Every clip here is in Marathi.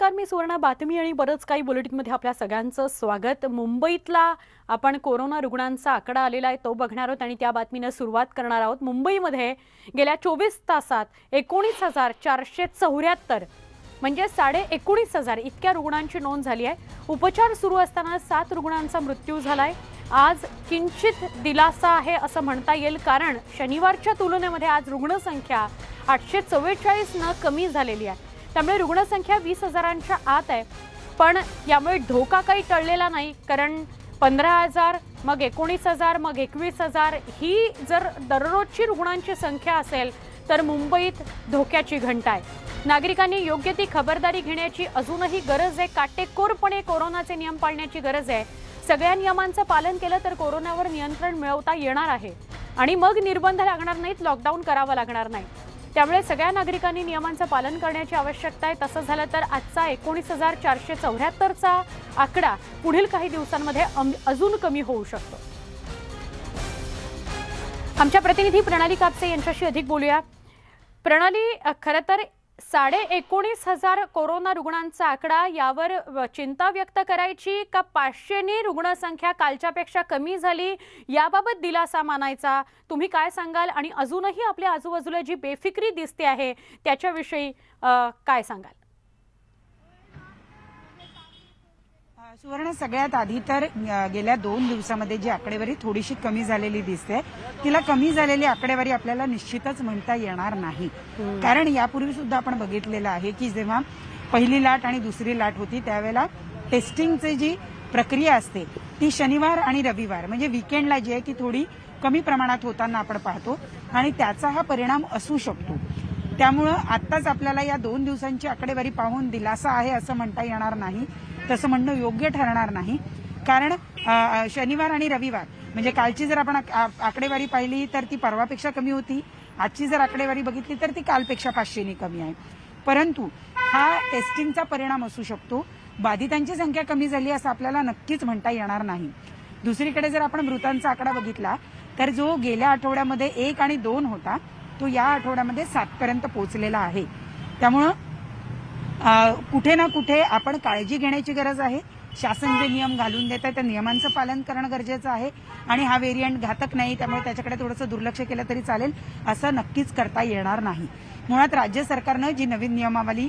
नमस्कार मी सुवर्णा बातमी आणि बरंच काही बुलेटिनमध्ये आपल्या सगळ्यांचं स्वागत. मुंबईतला आपण कोरोना रुग्णांचा आकडा आलेला आहे तो बघणार आहोत आणि त्या बातमीनं सुरुवात करणार आहोत. मुंबईमध्ये गेल्या चोवीस तासात एकोणीस हजार चारशे चौऱ्याहत्तर म्हणजे साडे एकोणीस हजार इतक्या रुग्णांची नोंद झाली आहे. उपचार सुरू असताना सात रुग्णांचा मृत्यू झाला आहे आज किंचित दिलासा आहे असं म्हणता येईल कारण शनिवारच्या तुलनेमध्ये आज रुग्णसंख्या आठशे चव्वेचाळीसनं कमी झालेली आहे. त्यामुळे रुग्णसंख्या वीस हजारांच्या आत आहे. पण यामुळे धोका काही टळलेला नाही कारण पंधरा हजार मग एकोणीस हजार मग एकवीस हजार ही जर दररोजची रुग्णांची संख्या असेल तर मुंबईत धोक्याची घंटा आहे. नागरिकांनी योग्य ती खबरदारी घेण्याची अजूनही गरज आहे. काटेकोरपणे कोरोनाचे नियम पाळण्याची गरज आहे. सगळ्या नियमांचं पालन केलं तर कोरोनावर नियंत्रण मिळवता येणार आहे. आणि मग निर्बंध लागणार नाहीत लॉकडाऊन करावं लागणार नाही. त्यामुळे सगळ्या नागरिकांनी नियमांचं पालन करण्याची आवश्यकता आहे. तसं झालं तर आजचा एकोणीस हजार चारशे चौऱ्याहत्तरचा आकडा पुढील काही दिवसांमध्ये अम- अजून कमी होऊ शकतो. आमच्या प्रतिनिधी प्रणाली कापसे यांच्याशी अधिक बोलूया. प्रणाली खरं तर साडे एकोणीस हजार कोरोना रुग्णांचा आकडा यावर चिंता व्यक्त करायची का पाचशेनी रुग्णसंख्या कालच्यापेक्षा कमी झाली याबाबत दिलासा मानायचा? तुम्ही काय सांगाल? आणि अजूनही आपल्या आजूबाजूला जी बेफिक्री दिसते आहे त्याच्याविषयी काय सांगाल? सुवर्ण सगळ्यात आधी तर गेल्या दोन दिवसामध्ये जी आकडेवारी थोडीशी कमी झालेली दिसते तिला कमी झालेली आकडेवारी आपल्याला निश्चितच म्हणता येणार नाही. कारण यापूर्वी सुद्धा आपण बघितलेलं आहे की जेव्हा पहिली लाट आणि दुसरी लाट होती त्यावेळेला टेस्टिंगची जी प्रक्रिया असते ती शनिवार आणि रविवार म्हणजे विकेंडला जी आहे ती थोडी कमी प्रमाणात होताना आपण पाहतो आणि त्याचा हा परिणाम असू शकतो. त्यामुळं आत्ताच आपल्याला या दोन दिवसांची आकडेवारी पाहून दिलासा आहे असं म्हणता येणार नाही. तसं म्हणणं योग्य ठरणार नाही. कारण शनिवार आणि रविवार म्हणजे कालची जर आपण आक- आकडेवारी पाहिली तर ती परवापेक्षा कमी होती. आजची जर आकडेवारी बघितली तर ती कालपेक्षा पाचशेनी कमी आहे. परंतु हा टेस्टिंगचा परिणाम असू शकतो. बाधितांची संख्या कमी झाली असं आपल्याला नक्कीच म्हणता येणार नाही. दुसरीकडे जर आपण मृतांचा आकडा बघितला तर जो गेल्या आठवड्यामध्ये एक आणि दोन होता तो या आठवड्यामध्ये सातपर्यंत पोहोचलेला आहे. त्यामुळं कुठे ना कुठे आपण काळजी घेण्याची गरज आहे. शासन जे नियम घालून देत आहे त्या नियमांचं पालन करणं गरजेचं आहे. आणि हा व्हेरियंट घातक नाही त्यामुळे त्याच्याकडे थोडंसं दुर्लक्ष केलं तरी चालेल असं नक्कीच करता येणार नाही. मुळात राज्य सरकारनं जी नवीन नियमावली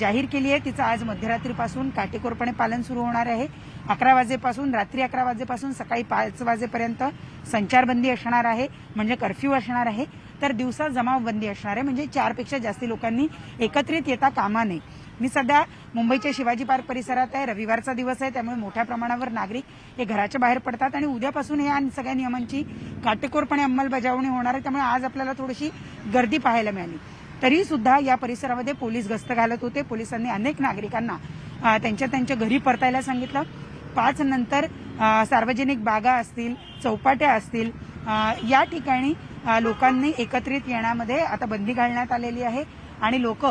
जाहीर केली आहे तिचं आज मध्यरात्रीपासून काटेकोरपणे पालन सुरू होणार आहे. अकरा वाजेपासून रात्री अकरा वाजेपासून सकाळी पाच वाजेपर्यंत संचारबंदी असणार आहे म्हणजे कर्फ्यू असणार आहे. तर दिवसा जमावबंदी असणार आहे. म्हणजे चारपेक्षा जास्ती लोकांनी एकत्रित येता कामा नये. मी सध्या मुंबईच्या शिवाजी पार्क परिसरात आहे. रविवारचा दिवस आहे. त्यामुळे मोठ्या प्रमाणावर नागरिक हे घराच्या बाहेर पडतात आणि उद्यापासून या सगळ्या नियमांची काटेकोरपणे अंमलबजावणी होणार आहे. त्यामुळे आज आपल्याला थोडीशी गर्दी पाहायला मिळाली. तरी सुद्धा या परिसरामध्ये पोलीस गस्त घालत होते. पोलिसांनी अनेक नागरिकांना त्यांच्या त्यांच्या घरी परतायला सांगितलं. पाच नंतर सार्वजनिक बागा असतील चौपाट्या असतील या ठिकाणी लोकांनी एकत्रित येण्यामध्ये आता बंदी घालण्यात आलेली आहे. आणि लोक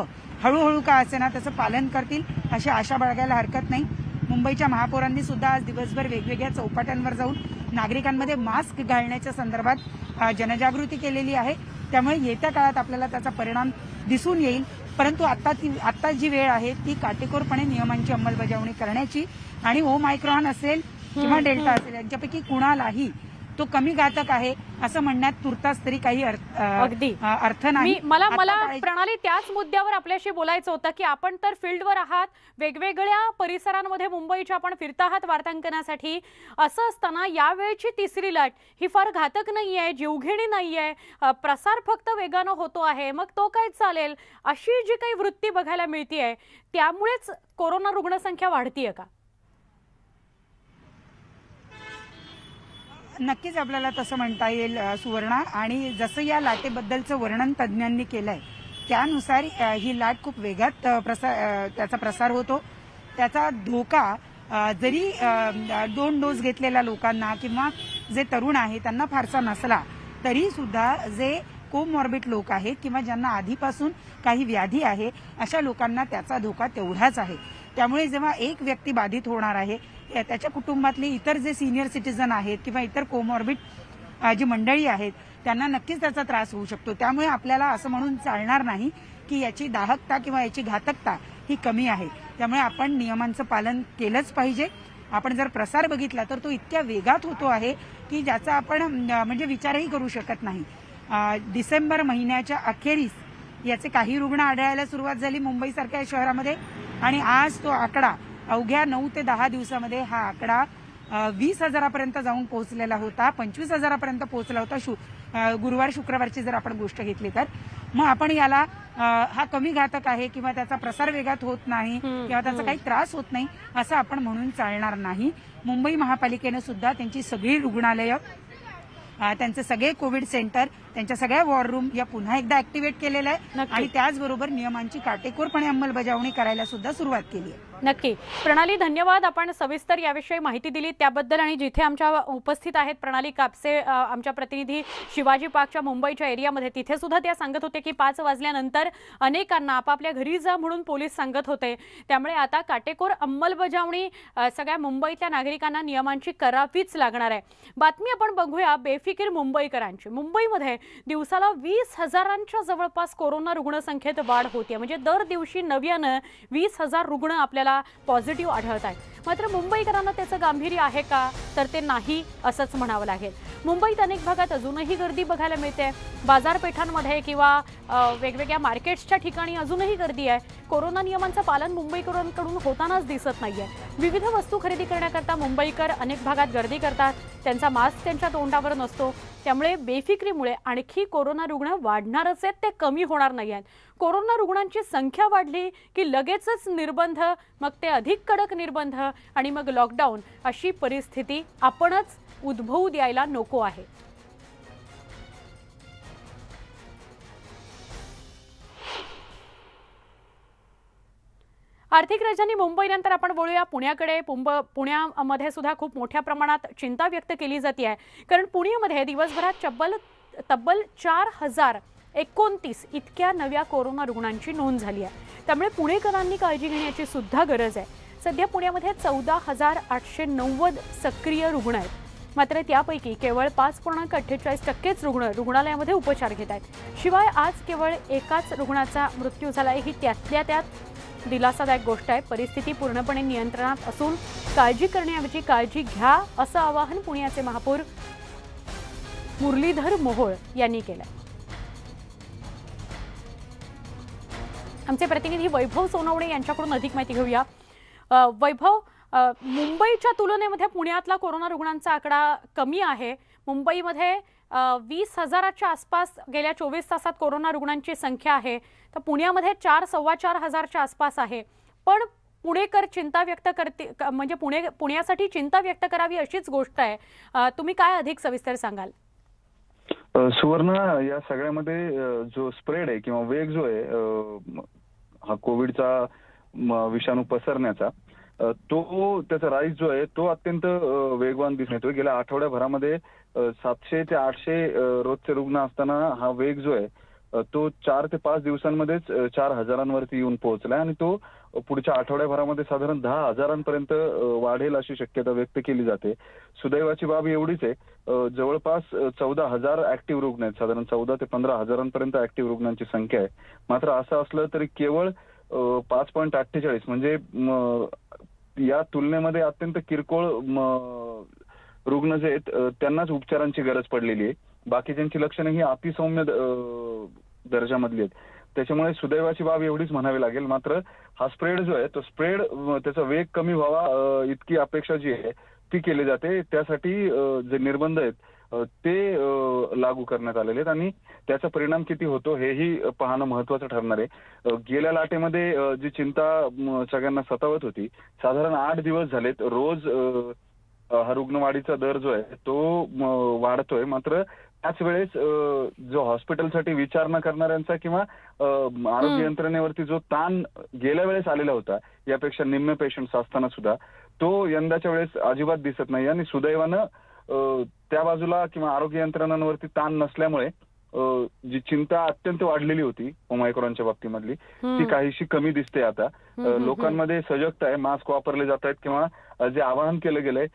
हळूहळू का असेना त्याचं पालन करतील अशी आशा बाळगायला हरकत नाही. मुंबईच्या महापौरांनी सुद्धा आज दिवसभर वेगवेगळ्या चौपाट्यांवर जाऊन नागरिकांमध्ये मास्क घालण्याच्या संदर्भात जनजागृती केलेली आहे. त्यामुळे येत्या काळात आपल्याला त्याचा परिणाम दिसून येईल. परंतु आता ती आत्ता जी वेळ आहे ती काटेकोरपणे नियमांची अंमलबजावणी करण्याची. आणि ओ मायक्रॉन असेल किंवा डेल्टा असेल यांच्यापैकी कुणालाही तो कमी घातक आहे असं म्हणण्यात तुर्तास तरी काही अगदी. अर्थ नाही. मला मला प्रणाली त्याच मुद्द्यावर आपल्याशी बोलायचं होतं की आपण तर फील्डवर आहात वेगवेगळ्या परिसरांमध्ये मुंबईच्या आपण फिरता आहात वार्तांकनासाठी. असं असताना यावेळची तिसरी लाट ही फार घातक नाहीये जीवघेणी नाहीये. अ, प्रसार फक्त वेगानं होतो आहे. मग तो काय चालेल? अशी जी काही वृत्ती बघायला मिळतीये त्यामुळेच कोरोना रुग्णसंख्या वाढतीये का? नक्कीच आपल्याला तसं म्हणता येईल सुवर्णा. आणि जसं या लाटेबद्दलचं वर्णन तज्ज्ञांनी आहे त्यानुसार ही लाट खूप वेगात प्रसार त्याचा प्रसार होतो. त्याचा धोका जरी दोन डोस घेतलेल्या लोकांना किंवा जे तरुण आहे त्यांना फारसा नसला तरी सुद्धा जे कोमॉर्बिड लोक आहेत किंवा ज्यांना आधीपासून काही व्याधी आहे अशा लोकांना त्याचा धोका तेवढाच आहे. त्यामुळे जेव्हा एक व्यक्ती बाधित होणार आहे त्याच्या कुटुंबातले इतर जे सिनियर सिटीजन आहेत किंवा इतर कोमॉर्बिड जी मंडळी आहेत त्यांना नक्कीच त्याचा त्रास होऊ शकतो. त्यामुळे आपल्याला असं म्हणून चालणार नाही की याची दाहकता किंवा याची घातकता ही कमी आहे. त्यामुळे आपण नियमांचं पालन केलंच पाहिजे. आपण जर प्रसार बघितला तर तो इतक्या वेगात होतो आहे की ज्याचा आपण म्हणजे विचारही करू शकत नाही. डिसेंबर महिन्याच्या अखेरीस याचे काही रुग्ण आढळायला सुरुवात झाली मुंबईसारख्या शहरामध्ये आणि आज तो आकडा अवघ्या नऊ ते दहा दिवसामध्ये हा आकडा वीस हजारापर्यंत जाऊन पोहोचलेला होता. पंचवीस हजारापर्यंत पोहोचला होता शु गुरुवार शुक्रवारची जर आपण गोष्ट घेतली तर. मग आपण याला हा कमी घातक आहे किंवा त्याचा प्रसार वेगात होत नाही किंवा त्याचा काही त्रास होत नाही असं आपण म्हणून चालणार नाही. मुंबई महापालिकेनं सुद्धा त्यांची सगळी रुग्णालयं त्यांचे सगळे कोविड सेंटर त्यांच्या सगळ्या वॉर रूम या पुन्हा एकदा ऍक्टिव्हेट केलेलं आहे. आणि त्याचबरोबर नियमांची काटेकोरपणे अंमलबजावणी करायला सुद्धा सुरुवात केली आहे. नक्की. प्रणाली धन्यवाद. आपण सविस्तर याविषयी माहिती दिली त्याबद्दल आणि जिथे आमच्या उपस्थित आहेत प्रणाली कापसे आमच्या प्रतिनिधी शिवाजी पार्कच्या मुंबईच्या एरियामध्ये तिथे सुद्धा त्या सांगत होते की पाच वाजल्यानंतर अनेकांना आपापल्या घरी जा म्हणून पोलीस सांगत होते. त्यामुळे आता काटेकोर अंमलबजावणी सगळ्या मुंबईतल्या नागरिकांना नियमांची करावीच लागणार आहे. बातमी आपण बघूया बेफिकीर मुंबईकरांची. मुंबईमध्ये दिवसाला वीस हजारांच्या जवळपास कोरोना रुग्णसंख्येत वाढ होते म्हणजे दर दिवशी नव्यानं वीस हजार रुग्ण आपल्याला पॉझिटिव्ह आढळत आहेत. मात्र मुंबईकरांना त्याचं गांभीर्य आहे का? तर ते नाही असंच म्हणावं लागेल. मुंबईत अनेक भागात अजूनही गर्दी बघायला मिळते बाजारपेठांमध्ये किंवा वेगवेगळ्या मार्केट्सच्या ठिकाणी अजूनही गर्दी आहे. कोरोना नियमांचं पालन मुंबईकरांकडून होतानाच दिसत नाही आहे विविध वस्तू खरेदी करण्याकरता मुंबईकर अनेक भागात गर्दी करतात. त्यांचा मास्क त्यांच्या तोंडावर नसतो. त्यामुळे बेफिक्रीमुळे आणखी कोरोना रुग्ण वाढणारच आहेत ते कमी होणार नाही आहेत. कोरोना रुग्णांची संख्या वाढली की लगेचच निर्बंध मग ते अधिक कडक निर्बंध आणि मग लॉकडाऊन अशी परिस्थिती आपणच उद्भवू द्यायला नको आहे. आर्थिक राजधानी मुंबईनंतर आपण बोलूया पुण्याकडे. पुण्यामध्ये सुद्धा खूप मोठ्या प्रमाणात चिंता व्यक्त केली जाते आहे कारण पुण्यामध्ये दिवसभरात चब्बल तब्बल चार हजार एकोणतीस इतक्या नव्या कोरोना रुग्णांची नोंद झाली आहे. त्यामुळे पुणेकरांनी काळजी घेण्याची सुद्धा गरज आहे. सध्या पुण्यामध्ये चौदा हजार आठशे नव्वद सक्रिय रुग्ण आहेत. मात्र त्यापैकी केवळ पाच पूर्णांक अठ्ठेचाळीस टक्केच रुग्ण रुग्णालयामध्ये उपचार घेत आहेत. शिवाय आज केवळ एकाच रुग्णाचा मृत्यू झाला आहे ही त्यातल्या त्यात दिलासादायक गोष्ट आहे. परिस्थिती पूर्णपणे नियंत्रणात असून काळजी करण्याऐवजी काळजी घ्या असं आवाहन पुण्याचे महापौर मुरलीधर मोहोळ यांनी केलं आमचे प्रतिनिधी वैभव सोनवणे यांच्याकडून अधिक माहिती घेऊया. वैभव मुंबईच्या तुलनेमध्ये पुण्यातला कोरोना रुग्णांचा आकडा कमी आहे. मुंबईमध्ये वीस हजाराच्या आसपास गेल्या चोवीस तासात कोरोना रुग्णांची संख्या आहे. तर पुण्यामध्ये चार सव्वा चार हजारच्या आसपास आहे. पण पुणेकर चिंता व्यक्त करते म्हणजे पुणे पुण्यासाठी चिंता व्यक्त करावी अशीच गोष्ट आहे. तुम्ही काय अधिक सविस्तर सांगाल? सुवर्ण या सगळ्यामध्ये जो स्प्रेड आहे किंवा वेग जो आहे हा कोविडचा विषाणू पसरण्याचा तो त्याचा राईस जो आहे तो अत्यंत वेगवान दिसून येतोय. गेल्या आठवड्याभरामध्ये सातशे ते आठशे रोजचे रुग्ण असताना हा वेग जो आहे तो चार ते पाच दिवसांमध्येच चार हजारांवरती येऊन पोहोचलाय आणि तो पुढच्या आठवड्याभरामध्ये साधारण दहा हजारांपर्यंत वाढेल अशी शक्यता व्यक्त केली जाते. सुदैवाची बाब एवढीच आहे जवळपास चौदा हजार ऍक्टिव्ह रुग्ण आहेत. साधारण चौदा ते पंधरा हजारांपर्यंत ऍक्टिव्ह रुग्णांची संख्या आहे. मात्र असं असलं तरी केवळ पाच पॉईंट अठ्ठेचाळीस म्हणजे या तुलनेमध्ये अत्यंत किरकोळ म, रुग्ण जे आहेत त्यांनाच उपचारांची गरज पडलेली आहे. बाकीच्यांची लक्षणं ही अतिसौम्य द- दर्जामधली आहेत. त्याच्यामुळे सुदैवाची बाब एवढीच म्हणावी लागेल. मात्र हा स्प्रेड जो आहे तो स्प्रेड त्याचा वेग कमी व्हावा इतकी अपेक्षा जी आहे ती केली जाते. त्यासाठी जे निर्बंध आहेत ते लागू करण्यात आलेले आहेत आणि त्याचा परिणाम किती होतो हेही पाहणं महत्वाचं ठरणार आहे. गेल्या लाटेमध्ये जी चिंता सगळ्यांना सतावत होती साधारण आठ दिवस झालेत. रोज हा रुग्णवाढीचा दर जो आहे तो वाढतोय. मात्र त्याच वेळेस जो हॉस्पिटलसाठी विचार न करणाऱ्यांचा किंवा आरोग्य यंत्रणेवरती जो ताण गेल्या वेळेस आलेला होता यापेक्षा निम्मे पेशंट्स असताना सुद्धा तो यंदाच्या वेळेस अजिबात दिसत नाही. आणि सुदैवानं त्या बाजूला किंवा आरोग्य यंत्रणांवरती ताण नसल्यामुळे जी चिंता अत्यंत वाढलेली होती ओमायक्रॉनच्या बाबतीमधली ती. काहीशी कमी दिसते आता. लोकांमध्ये सजगता आहे मास्क वापरले जात आहेत किंवा जे आवाहन केलं गेलंय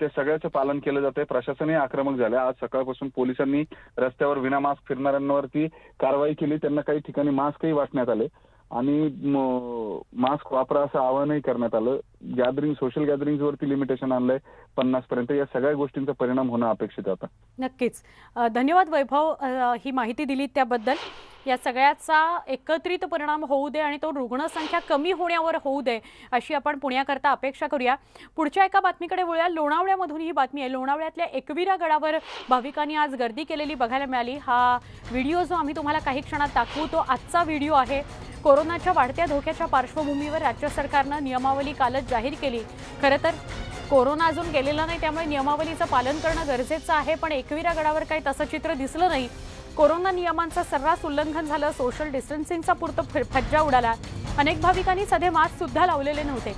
ते सगळ्याचं पालन केलं जात आहे प्रशासनही आक्रमक झालं आज सकाळपासून पोलिसांनी रस्त्यावर विना मास्क फिरणाऱ्यांवरती कारवाई केली. त्यांना काही ठिकाणी मास्कही वाटण्यात आले. आणि मास्क वापरा असं आवाहनही करण्यात आलं. गॅदरिंग सोशल गॅदरिंग वरती लिमिटेशन आणलंय. पन्नास पर्यंत. या सगळ्या गोष्टींचा परिणाम होणं अपेक्षित आहे आता. नक्कीच. धन्यवाद वैभव ही माहिती दिली त्याबद्दल. या सगळ्याचा एकत्रित परिणाम होऊ दे आणि तो रुग्णसंख्या कमी होण्यावर होऊ दे अशी आपण पुण्याकरता अपेक्षा करूया. पुढच्या एका बातमीकडे वळूया. लोणावळ्यामधून ही बातमी आहे. लोणावळ्यातल्या एकविरा गडावर भाविकांनी आज गर्दी केलेली बघायला मिळाली. हा व्हिडिओ जो आम्ही तुम्हाला काही क्षणात दाखवू तो आजचा व्हिडिओ आहे. कोरोनाच्या वाढत्या धोक्याच्या पार्श्वभूमीवर राज्य सरकारनं नियमावली कालच जाहीर केली. खरं तर कोरोना अजून गेलेला नाही त्यामुळे नियमावलीचं पालन करणं गरजेचं आहे पण एकविरा गडावर काही तसं चित्र दिसलं नाही. कोरोना नियमांचं सर्रास उल्लंघन झालं सोशल डिस्टन्सिंगचा पुरतं फज्जा उडाला. अनेक भाविकांनी सध्या मास्क सुद्धा लावलेले नव्हते.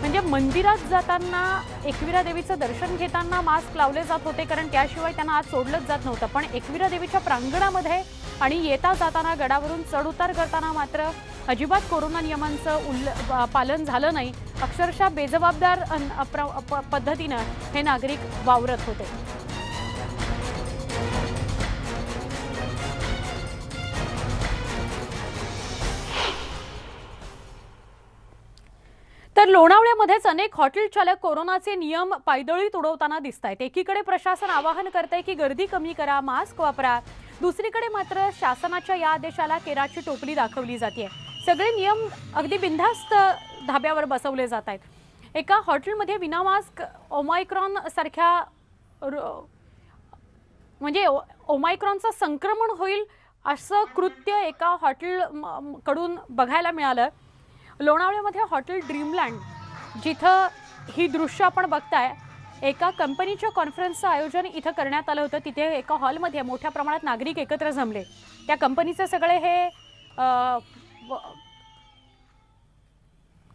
म्हणजे मंदिरात जाताना एकविरा देवीचं दर्शन घेताना मास्क लावले जात होते कारण त्याशिवाय त्यांना आज सोडलंच जात नव्हतं. पण एकविरा देवीच्या प्रांगणामध्ये आणि येता जाताना गडावरून चढउतार करताना मात्र अजिबात कोरोना नियमांचं उल्ल पालन झालं नाही. अक्षरशः बेजबाबदार अन- अप्र- प- पद्धतीनं हे नागरिक वावरत होते. तर लोणावळ्यामध्येच अनेक हॉटेल चालक कोरोनाचे नियम पायदळी तुडवताना दिसत आहेत एकीकडे प्रशासन आवाहन करतंय की गर्दी कमी करा मास्क वापरा. दुसरीकडे मात्र शासनाच्या या आदेशाला केराची टोपली दाखवली जाते सगळे नियम अगदी बिनधास्त धाब्यावर बसवले जात आहेत. एका हॉटेलमध्ये विना मास्क ओमायक्रॉन सारख्या म्हणजे ओ- ओमायक्रॉनचं संक्रमण होईल असं कृत्य एका हॉटेल म- कडून बघायला मिळालं. लोणावळ्यामध्ये हॉटेल ड्रीमलँड जिथं ही दृश्य आपण बघताय एका कंपनीच्या कॉन्फरन्सचं आयोजन इथं करण्यात आलं होतं. तिथे एका हॉलमध्ये मोठ्या प्रमाणात नागरिक एकत्र जमले. त्या कंपनीचे सगळे हे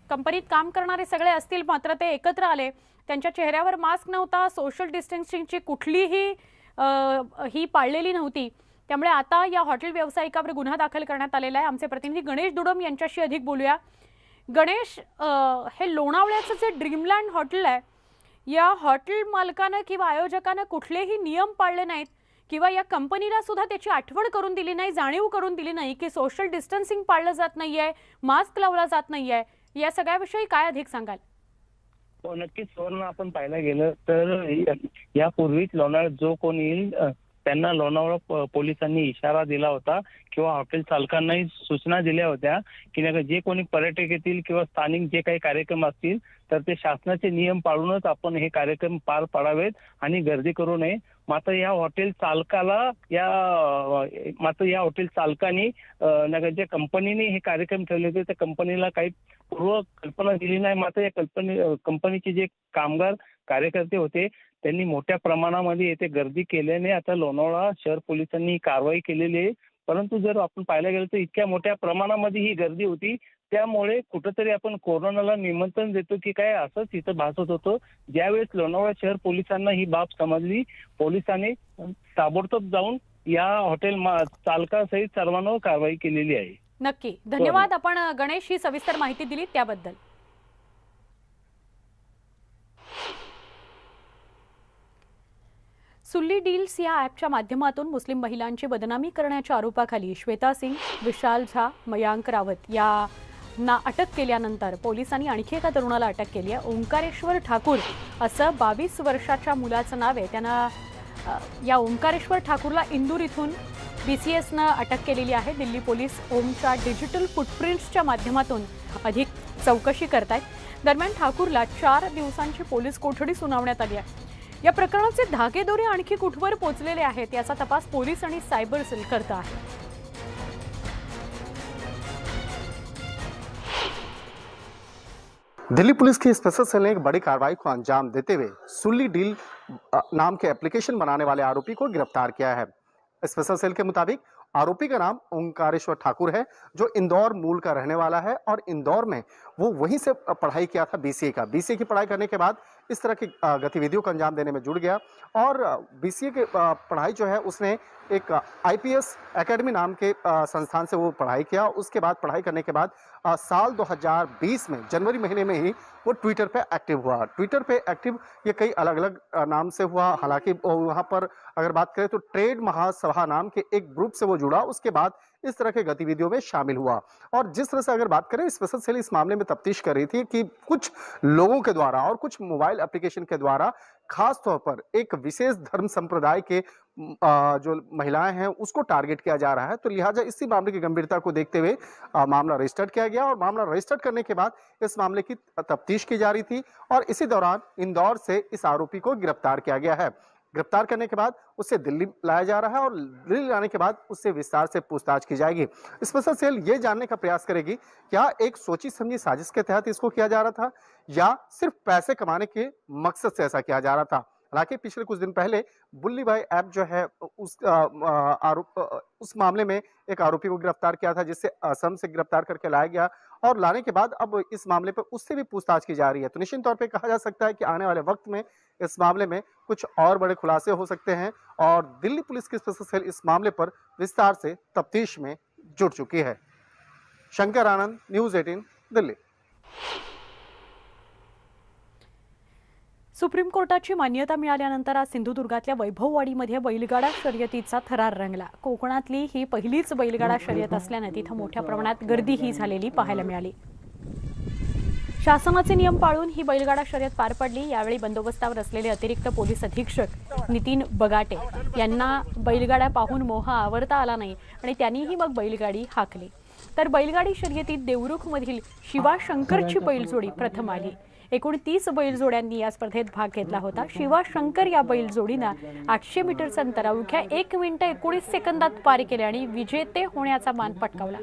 कंपनीत काम करणारे सगळे असतील मात्र ते एकत्र आले. त्यांच्या चेहऱ्यावर मास्क नव्हता सोशल डिस्टन्सिंगची कुठलीही ही पाळलेली नव्हती. त्यामुळे आता या हॉटेल व्यावसायिकावर गुन्हा दाखल करण्यात आलेला आहे. आमचे प्रतिनिधी गणेश दुडम यांच्याशी अधिक बोलूया. गणेश हे लोणावळ्याचं जे ड्रीमलँड हॉटेल आहे या हॉटेल मालकानं किंवा आयोजकानं कुठलेही नियम पाळले नाहीत. किंवा या कंपनीला सुद्धा त्याची आठवण करून दिली नाही जाणीव करून दिली नाही की सोशल डिस्टन्सिंग पाळलं जात नाहीये मास्क लावला जात नाहीये या सगळ्याविषयी काय अधिक सांगाल? हो नक्कीच. सुवर्ण आपण पाहायला गेलं तर यापूर्वीच लोणावळ्यात जो कोण येईल त्यांना लोणावळा पोलिसांनी इशारा दिला होता किंवा हॉटेल चालकांनाही सूचना दिल्या होत्या की नाही जे कोणी पर्यटक येतील किंवा स्थानिक जे काही कार्यक्रम असतील तर ते शासनाचे नियम पाळूनच आपण हे कार्यक्रम पार पाडावेत आणि गर्दी करू नये. मात्र या हॉटेल चालकाला या मात्र या हॉटेल चालकाने नगर ज्या कंपनीने हे कार्यक्रम ठेवले होते त्या कंपनीला काही पूर्व कल्पना दिली नाही. मात्र या कल्पने कंपनीचे जे कामगार कार्यकर्ते होते त्यांनी मोठ्या प्रमाणामध्ये येथे गर्दी केल्याने आता लोणावळा शहर पोलिसांनी कारवाई केलेली आहे. परंतु जर आपण पाहायला गेलं तर इतक्या मोठ्या प्रमाणामध्ये ही गर्दी होती. त्यामुळे कुठंतरी आपण कोरोनाला निमंत्रण देतो की काय असंच इथं भासत होतं. ज्यावेळेस लोणावळा शहर पोलिसांना ही बाब समजली पोलिसांनी ताबडतोब जाऊन या हॉटेल चालकासहित सर्वांवर कारवाई केलेली आहे. नक्की. धन्यवाद. आपण गणेश ही सविस्तर माहिती दिली त्याबद्दल. सुल्ली डील्स या ॲपच्या माध्यमातून मुस्लिम महिलांची बदनामी करण्याच्या आरोपाखाली श्वेता सिंग विशाल झा मयांक रावत या ना अटक केल्यानंतर पोलिसांनी आणखी एका तरुणाला अटक केली आहे. ओंकारेश्वर ठाकूर असं बावीस वर्षाच्या मुलाचं नाव आहे. त्यांना या ओंकारेश्वर ठाकूरला इंदूर इथून बी सी एसनं अटक केलेली आहे. दिल्ली पोलीस ओमच्या डिजिटल फुटप्रिंट्सच्या माध्यमातून अधिक चौकशी करत आहेत दरम्यान ठाकूरला चार दिवसांची पोलीस कोठडी सुनावण्यात आली आहे. या प्रकरणाचे धागेदोरे आणखी कुठवर पोचलेले आहेत याचा तपास पोलीस आणि सायबर सेल करत आहे दिल्ली पुलिस की स्पेशल सेल ने एक बड़ी कार्रवाई को अंजाम देते हुए सुल्ली डील नाम के एप्लीकेशन बनाने वाले आरोपी को गिरफ्तार किया है। स्पेशल सेल के मुताबिक आरोपी का नाम ओंकारेश्वर ठाकुर है जो इंदौर मूल का रहने वाला है और इंदौर में वो वहीं से पढ़ाई किया था बीसीए का। बीसीए की पढ़ाई करने के बाद इस तरह की गतिविधियों को अंजाम देने में जुड़ गया और बीसीए की पढ़ाई जो है उसने एक आईपीएस एकेडमी नाम के संस्थान से वो पढ़ाई किया। उसके बाद, पढ़ाई करने के बाद साल 2020 में, जनवरी महीने में ही वो ट्विटर पे एक्टिव हुआ। ट्विटर पे एक्टिव ये कई अलग अलग नाम से हुआ। हालाँकि वहाँ पर अगर बात करें तो ट्रेड महासभा नाम के एक ग्रुप से वो जुड़ा। उसके बाद इस तरह के गतिविधियों में शामिल हुआ। और जिस तरह से अगर बात करें स्पेशल सेल इस मामले में तफ्तीश कर रही थी कि कुछ लोगों के द्वारा और कुछ मोबाइल एप्लीकेशन के द्वारा खास तौर पर एक विशेष धर्म संप्रदाय के जो महिलाएँ हैं, उसको टारगेट किया जा रहा है। तो लिहाजा इसी मामले की गंभीरता को देखते हुए मामला रजिस्टर्ड किया गया और मामला रजिस्टर्ड करने के बाद इस मामले की तफ्तीश की जा रही थी और इसी दौरान इंदौर से इस आरोपी को गिरफ़्तार किया गया है। गिरफ़्तार करने के बाद उसे दिल्ली लाया जा रहा है और दिल्ली लाने के बाद उससे विस्तार से पूछताछ की जाएगी। स्पेशल सेल ये जानने का प्रयास करेगी, क्या एक सोची समझी साजिश के तहत इसको किया जा रहा था या सिर्फ़ पैसे कमाने के मकसद से ऐसा किया जा रहा था? हालाँकि पिछले कुछ दिन पहले बुल्ली भाई ऐप जो है उस आरोप उस मामले में एक आरोपी को गिरफ़्तार किया था, जिससे असम से गिरफ़्तार करके लाया गया और लाने के बाद अब इस मामले पर उससे भी पूछताछ की जा रही है। तो निश्चित तौर पर कहा जा सकता है कि आने वाले वक्त में इस मामले में कुछ और बड़े खुलासे हो सकते हैं और दिल्ली पुलिस की स्पेशल सेल इस मामले पर विस्तार से तफ्तीश में जुट चुकी है। शंकर आनंद, न्यूज़ 18 दिल्ली। सुप्रीम कोर्टाची मान्यता मिळाल्यानंतर आज सिंधुदुर्गातल्या वैभववाडीमध्ये बैलगाडा शर्यतीचा थरार रंगला. कोकणातली ही पहिलीच बैलगाडा शर्यत असल्यानं तिथं मोठ्या प्रमाणात गर्दीही झालेली पाहायला मिळाली. शासनाचे नियम पाळून ही बैलगाडा शर्यत पार पडली. यावेळी बंदोबस्तावर असलेले अतिरिक्त पोलीस अधीक्षक नितीन बगाटे यांना बैलगाड्या पाहून मोह आवरता आला नाही आणि त्यांनीही मग बैलगाडी हाकली. तर बैलगाडी शर्यतीत देवरुखमधील शिवा शंकरची बैलजोडी प्रथम आली. एकूण तीस बैलजोड्यांनी या स्पर्धेत भाग घेतला होता. शिवा शंकर या बैलजोडीनं आठशे मीटरचं अंतर अवघ्या एक मिनिटं एकोणीस सेकंदात पार केले आणि विजेते होण्याचा मान पटकावला.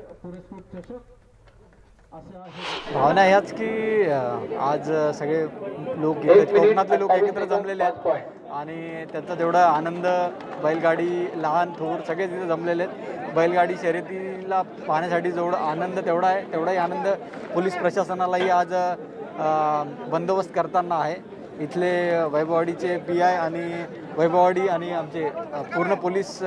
भावना ह्याच की आज सगळे लोक कोकणातले लोक एकत्र जमलेले आहेत. आणि त्यांचा तेवढा आनंद बैलगाडी लहान थोर सगळे तिथे जमलेले आहेत. बैलगाडी शर्यतीला पाहण्यासाठी जेवढा आनंद तेवढा आहे तेवढाही आनंद पोलीस प्रशासनालाही आज बंदोबस्त करताना आहे. इथले वैभववाडीचे पी आय आणि वैभववाडी आणि आमचे पूर्ण पोलीस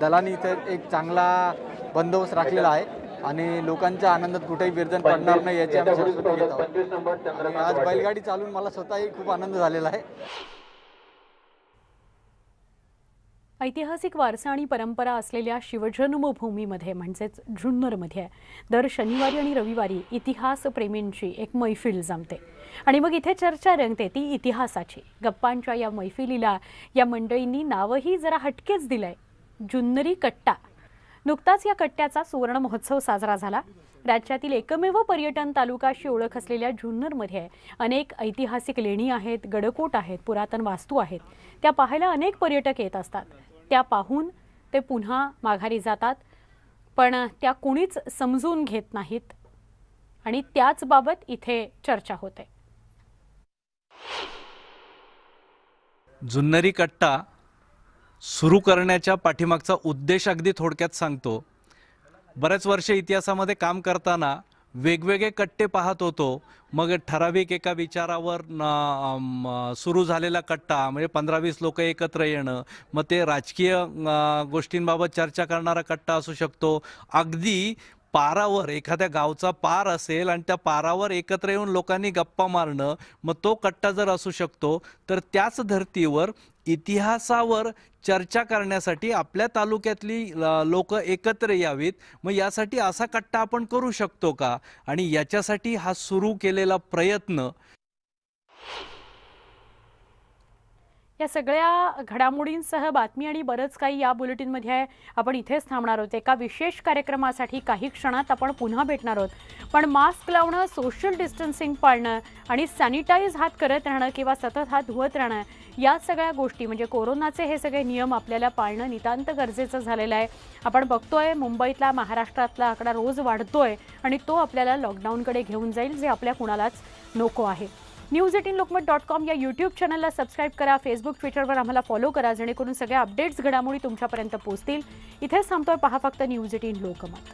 दलांनी इथे एक चांगला बंदोबस्त राखलेला आहे. आणि लोकांच्या आनंदात कुठेही विरजन पडणार नाही याची आम्ही आज बैलगाडी चालून मला स्वतःही खूप आनंद झालेला आहे. ऐतिहासिक वारसा आणि परंपरा असलेल्या शिवजन्मभूमीमध्ये म्हणजेच जुन्नरमध्ये दर शनिवारी आणि रविवारी इतिहास प्रेमींची एक मैफिल जमते. आणि मग इथे चर्चा रंगते ती इतिहासाची. गप्पांच्या या मैफिलीला या मंडळींनी नावही जरा हटकेच दिलंय. जुन्नरी कट्टा. नुकताच या कट्ट्याचा सुवर्ण महोत्सव साजरा झाला. राज्यातील एकमेव पर्यटन तालुकाशी ओळख असलेल्या जुन्नरमध्ये अनेक ऐतिहासिक लेणी आहेत गडकोट आहेत पुरातन वास्तू आहेत. त्या पाहायला अनेक पर्यटक येत असतात. त्या पाहून ते पुन्हा माघारी जातात. पण त्या कुणीच समजून घेत नाहीत आणि त्याच बाबत इथे चर्चा होते. जुन्नरी कट्टा सुरू करण्याच्या पाठीमागचा उद्देश अगदी थोडक्यात सांगतो. बऱ्याच वर्ष इतिहासामध्ये काम करताना वेगवेगळे कट्टे पाहत होतो. मग ठराविक एका विचारावर सुरू झालेला कट्टा म्हणजे पंधरा वीस लोक एकत्र येणं मग ते राजकीय गोष्टींबाबत चर्चा करणारा कट्टा असू शकतो. अगदी पारावर एखाद्या गावचा पार असेल आणि त्या पारावर एकत्र येऊन लोकांनी गप्पा मारणं मग तो कट्टा जर असू शकतो तर त्याच धर्तीवर इतिहासावर चर्चा करण्यासाठी आपल्या तालुक्यातली लोक एकत्र यावीत. मग यासाठी असा कट्टा आपण करू शकतो का? आणि याच्यासाठी हा सुरू केलेला प्रयत्न या सगळ्या घडामोडींसह बातमी आणि बरंच काही या बुलेटिनमध्ये आहे. आपण इथेच थांबणार आहोत. एका विशेष कार्यक्रमासाठी काही क्षणात आपण पुन्हा भेटणार आहोत. पण मास्क लावणं सोशल डिस्टन्सिंग पाळणं आणि सॅनिटाईज हात करत राहणं किंवा सतत हात धुवत राहणं या सगळ्या गोष्टी म्हणजे कोरोनाचे हे सगळे नियम आपल्याला पाळणं नितांत गरजेचं झालेलं आहे. आपण बघतोय मुंबईतला महाराष्ट्रातला आकडा रोज वाढतोय आणि तो आपल्याला लॉकडाऊनकडे घेऊन जाईल जे आपल्या कुणालाच नको आहे. News eighteen Lokmat dot com या यूट्यूब चॅनलला सबस्क्राईब करा फेसबुक ट्विटरवर आम्हाला फॉलो करा जेणेकरून सगळ्या अपडेट्स घडामोडी तुमच्यापर्यंत पोहोचतील. इथेच थांबतोय पहा फक्त न्यूज एटीन लोकमत.